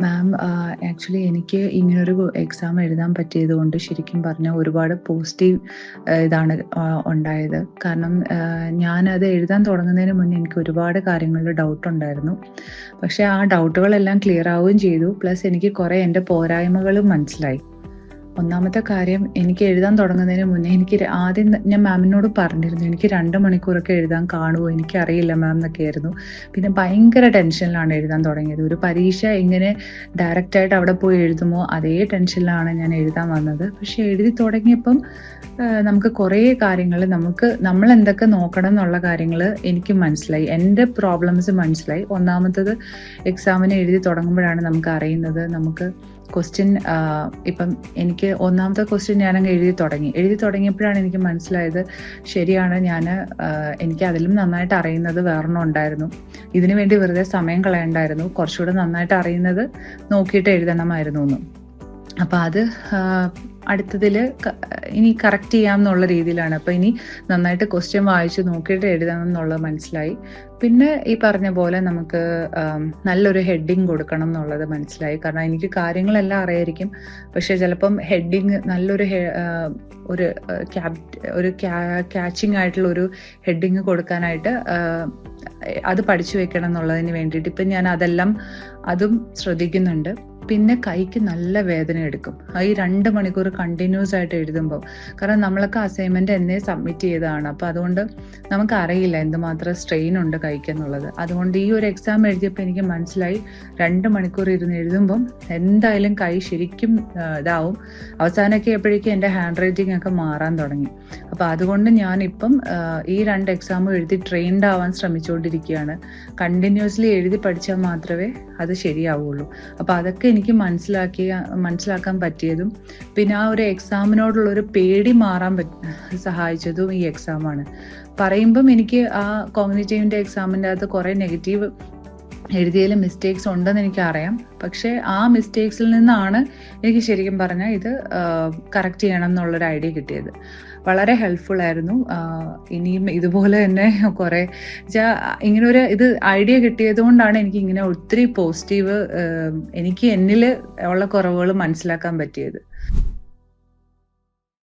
മാം actually എനിക്ക് ഇങ്ങനൊരു exam എഴുതാൻ പറ്റിയത് കൊണ്ട് ശരിക്കും പറഞ്ഞാൽ ഒരുപാട് പോസിറ്റീവ് ഇതാണ് ഉണ്ടായത്. കാരണം ഞാനത് എഴുതാൻ തുടങ്ങുന്നതിന് മുന്നേ എനിക്ക് ഒരുപാട് കാര്യങ്ങളിൽ ഡൗട്ട് ഉണ്ടായിരുന്നു. പക്ഷേ ആ ഡൗട്ടുകളെല്ലാം ക്ലിയർ ആവുകയും ചെയ്തു. പ്ലസ് എനിക്ക് കുറേ എന്റെ പോരായ്മകളും മനസ്സിലായി. ഒന്നാമത്തെ കാര്യം എനിക്ക് എഴുതാൻ തുടങ്ങുന്നതിന് മുന്നേ എനിക്ക് ആദ്യം ഞാൻ മാമിനോട് പറഞ്ഞിരുന്നു എനിക്ക് രണ്ട് മണിക്കൂറൊക്കെ എഴുതാൻ കാണുമോ എനിക്കറിയില്ല മാം എന്നൊക്കെ ആയിരുന്നു. പിന്നെ ഭയങ്കര ടെൻഷനിലാണ് എഴുതാൻ തുടങ്ങിയത്. ഒരു പരീക്ഷ എങ്ങനെ ഡയറക്റ്റായിട്ട് അവിടെ പോയി എഴുതുമോ അതേ ടെൻഷനിലാണ് ഞാൻ എഴുതാൻ വന്നത്. പക്ഷെ എഴുതി തുടങ്ങിയപ്പം നമുക്ക് കുറേ കാര്യങ്ങൾ നമുക്ക് നമ്മൾ എന്തൊക്കെ നോക്കണം എന്നുള്ള കാര്യങ്ങൾ എനിക്ക് മനസ്സിലായി. എന്റെ പ്രോബ്ലംസ് മനസ്സിലായി. ഒന്നാമത്തത് എക്സാമിന് എഴുതി തുടങ്ങുമ്പോഴാണ് നമുക്ക് അറിയുന്നത്. നമുക്ക് ക്വസ്റ്റ്യൻ ഇപ്പം എനിക്ക് ഒന്നാമത്തെ ക്വസ്റ്റ്യൻ ഞാനങ്ങ് എഴുതി തുടങ്ങി. എഴുതി തുടങ്ങിയപ്പോഴാണ് എനിക്ക് മനസ്സിലായത് ശരിയാണ് ഞാൻ എനിക്ക് അതിലും നന്നായിട്ട് അറിയുന്നത് വേറൊന്നും ഉണ്ടായിരുന്നു. ഇതിനു വേണ്ടി വെറുതെ സമയം കളയണ്ടായിരുന്നു. കുറച്ചുകൂടെ നന്നായിട്ട് അറിയുന്നത് നോക്കിയിട്ട് എഴുതണമായിരുന്നു എന്നും. അപ്പം അത് അടുത്തതിൽ ഇനി കറക്റ്റ് ചെയ്യാം എന്നുള്ള രീതിയിലാണ്. അപ്പോൾ ഇനി നന്നായിട്ട് ക്വസ്റ്റ്യൻ വായിച്ച് നോക്കിയിട്ട് എഴുതണം എന്നുള്ളത് മനസ്സിലായി. പിന്നെ ഈ പറഞ്ഞ പോലെ നമുക്ക് നല്ലൊരു ഹെഡിങ് കൊടുക്കണം എന്നുള്ളത് മനസ്സിലായി. കാരണം എനിക്ക് കാര്യങ്ങളെല്ലാം അറിയായിരിക്കും. പക്ഷേ ചിലപ്പം ഹെഡിങ് നല്ലൊരു ഒരു ക്യാപ് ഒരു ക്യാച്ചിങ് ആയിട്ടുള്ള ഒരു ഹെഡിങ് കൊടുക്കാനായിട്ട് അത് പഠിച്ചു വെക്കണം എന്നുള്ളതിന് വേണ്ടിയിട്ട് ഇപ്പം ഞാൻ അതെല്ലാം അതും ശ്രദ്ധിക്കുന്നുണ്ട്. പിന്നെ കൈക്ക് നല്ല വേദന എടുക്കും. ഈ രണ്ട് മണിക്കൂർ കണ്ടിന്യൂസ് ആയിട്ട് എഴുതുമ്പോൾ കാരണം നമ്മളൊക്കെ അസൈൻമെന്റ് എന്നേ സബ്മിറ്റ് ചെയ്തതാണ്. അപ്പോൾ അതുകൊണ്ട് നമുക്ക് അറിയില്ല എന്തുമാത്രം സ്ട്രെയിൻ ഉണ്ട് കൈക്ക് എന്നുള്ളത് അതുകൊണ്ട് ഈ ഒരു എക്സാം എഴുതിയപ്പോൾ എനിക്ക് മനസ്സിലായി രണ്ട് മണിക്കൂർ ഇരുന്ന് എഴുതുമ്പം എന്തായാലും കൈ ശരിക്കും ഇതാവും. അവസാനമൊക്കെ എപ്പോഴേക്കും എന്റെ ഹാൻഡ് റൈറ്റിംഗ് ഒക്കെ മാറാൻ തുടങ്ങി. അപ്പോൾ അതുകൊണ്ട് ഞാനിപ്പം ഈ രണ്ട് എക്സാമും എഴുതി ട്രെയിൻഡ് ആവാൻ ശ്രമിച്ചുകൊണ്ടിരിക്കുകയാണ്. കണ്ടിന്യൂസ്ലി എഴുതി പഠിച്ചാൽ മാത്രമേ അത് ശരിയാവുള്ളൂ. അപ്പോൾ അതൊക്കെ എനിക്ക് മനസ്സിലാക്കിയ മനസ്സിലാക്കാൻ പറ്റിയതും പിന്നെ ആ ഒരു എക്സാമിനോടുള്ള ഒരു പേടി മാറാൻ സഹായിച്ചതും ഈ എക്സാമാണ് പറയുമ്പം എനിക്ക് ആ കോഗ്നേറ്റീവിന്റെ എക്സാമിന്റെ അകത്ത് കുറേ നെഗറ്റീവ് എഴുതിയതിൽ മിസ്റ്റേക്സ് ഉണ്ടെന്ന് എനിക്കറിയാം. പക്ഷേ ആ മിസ്റ്റേക്സിൽ നിന്നാണ് എനിക്ക് ശരിക്കും പറഞ്ഞാൽ ഇത് കറക്റ്റ് ചെയ്യണം എന്നുള്ളൊരു ഐഡിയ കിട്ടിയത്. വളരെ ഹെൽപ്ഫുൾ ആയിരുന്നു. ഇനിയും ഇതുപോലെ തന്നെ കുറേ ഇങ്ങനെ ഒരു ഇത് ഐഡിയ കിട്ടിയത് കൊണ്ടാണ് എനിക്ക് ഇങ്ങനെ ഒത്തിരി പോസിറ്റീവ് എനിക്ക് എന്നിൽ ഉള്ള കുറവുകൾ മനസ്സിലാക്കാൻ പറ്റിയത്.